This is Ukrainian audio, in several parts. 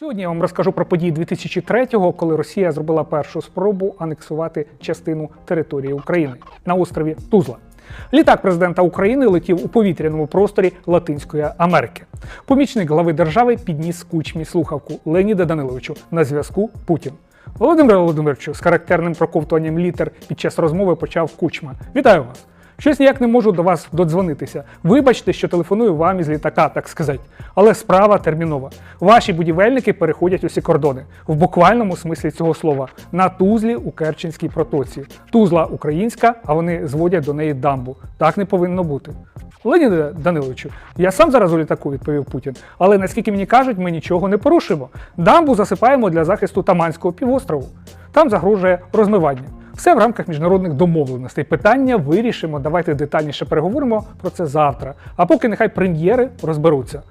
Сьогодні я вам розкажу про події 2003-го, коли Росія зробила першу спробу анексувати частину території України на острові Тузла. Літак президента України летів у повітряному просторі Латинської Америки. Помічник глави держави підніс кучмі слухавку Леоніда Даниловичу на зв'язку Путін. Володимире Володимировичу з характерним проковтуванням літер під час розмови почав кучма. Вітаю вас! Щось ніяк не можу до вас додзвонитися. Вибачте, що телефоную вам із літака, так сказати. Але справа термінова. Ваші будівельники переходять усі кордони в буквальному смислі цього слова на Тузлі у Керченській протоці. Тузла українська, а вони зводять до неї дамбу. Так не повинно бути. Леоніде Даниловичу, я сам зараз у літаку, відповів Путін. Але наскільки мені кажуть, ми нічого не порушимо. Дамбу засипаємо для захисту Таманського півострову. Там загрожує розмивання. Все в рамках міжнародних домовленостей. Питання вирішимо. Давайте детальніше переговоримо про це завтра. А поки нехай прем'єри розберуться.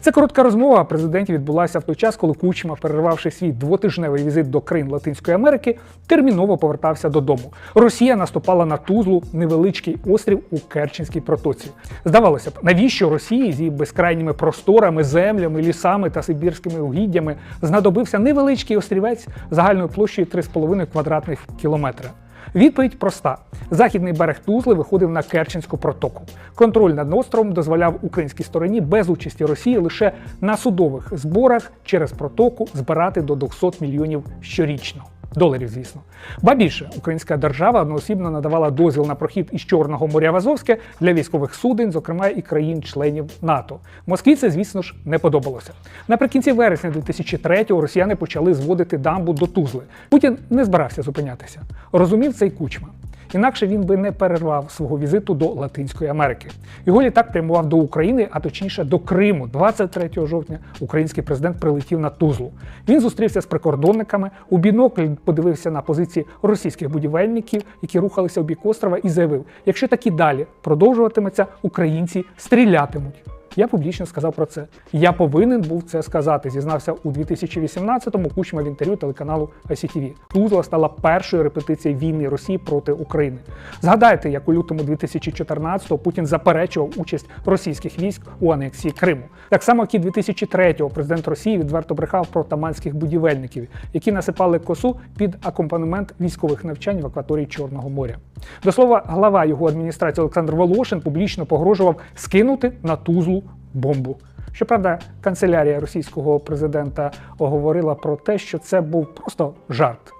Ця коротка розмова президентів відбулася в той час, коли Кучма, перервавши свій двотижневий візит до країн Латинської Америки, терміново повертався додому. Росія наступала на Тузлу, невеличкий острів у Керченській протоці. Здавалося б, навіщо Росії з її безкрайніми просторами, землями, лісами та сибірськими угіддями знадобився невеличкий острівець загальною площею 3,5 квадратних кілометра? Відповідь проста: західний берег Тузли виходив на Керченську протоку. Контроль над островом дозволяв українській стороні без участі Росії лише на судових зборах через протоку збирати до 200 мільйонів щорічно. Доларів, звісно. Ба більше, українська держава одноосібно надавала дозвіл на прохід із Чорного моря в Азовське для військових суден, зокрема і країн-членів НАТО. Москві це, звісно ж, не подобалося. Наприкінці вересня 2003-го росіяни почали зводити дамбу до Тузли. Путін не збирався зупинятися. Розумів цей кучма. Інакше він би не перервав свого візиту до Латинської Америки. Його літак прямував до України, а точніше до Криму. 23 жовтня український президент прилетів на Тузлу. Він зустрівся з прикордонниками. У бінокль подивився на позиції російських будівельників, які рухалися у бік острова, і заявив: якщо так і далі продовжуватиметься, українці стрілятимуть. Я публічно сказав про це. Я повинен був це сказати. Зізнався у 2018-му Кучма в інтерв'ю телеканалу ICTV. Тузла стала першою репетицією війни Росії проти України. Згадайте, як у лютому 2014-го Путін заперечував участь російських військ у анексії Криму. Так само, як і 2003-го президент Росії відверто брехав про таманських будівельників, які насипали косу під акомпанемент військових навчань в акваторії Чорного моря. До слова, глава його адміністрації Олександр Волошин публічно погрожував скинути на Тузлу бомбу. Щоправда, канцелярія російського президента оговорила про те, що це був просто жарт.